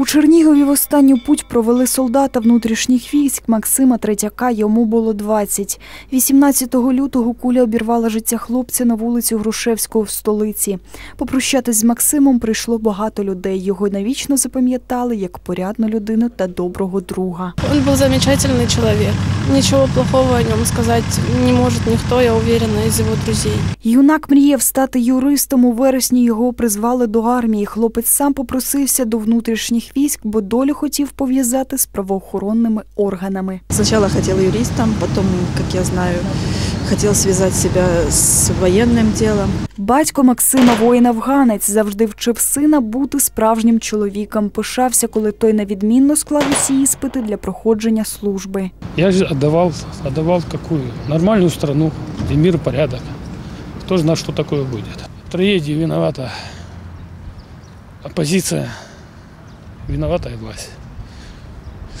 У Чернігові в останню путь провели солдата внутрішніх військ Максима Третяка. Йому було 20. 18 лютого куля обірвала життя хлопця на вулицю Грушевського в столиці. Попрощатись з Максимом прийшло багато людей. Його навічно запам'ятали як порядну людину та доброго друга. Он был замечательный человек. Ничего плохого о нем сказать не может никто, я уверена, из его друзей. Юнак мріяв стати юристом. У вересні його призвали до армії. Хлопець сам попросився до внутрішніх військ, бо долю хотів пов'язати з правоохоронними органами. Сначала хотел юристом, потом, как я знаю, хотел связать себя с военным делом. Батько Максима воїн-афганець завжди вчив сина бути справжнім чоловіком. Пишався, коли той невідмінно склав усі іспити для проходження служби. Я же отдавал, отдавал какую? Нормальную страну, где мир порядок. Кто знает, что такое будет. В трагедии виновата оппозиция, виновата и власть.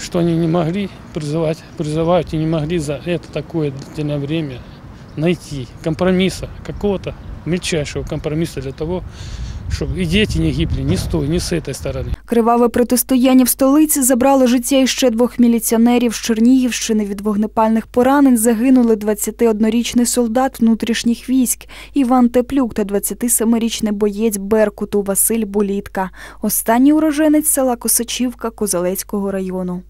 Что они не могли призывать, призывают и не могли за это такое длительное время найти компромисса, какого-то мельчайшего компромисса для того, чтобы и дети не гибли ни с той, ни с этой стороны. Криваве протистояння в столиці забрало життя іще двох міліціонерів з Чернігівщини. Від вогнепальних поранень загинули 21-річний солдат внутрішніх військ Іван Теплюк та 27-річний боєць Беркуту Василь Булітка. Останній уроженець села Косачівка Козелецького району.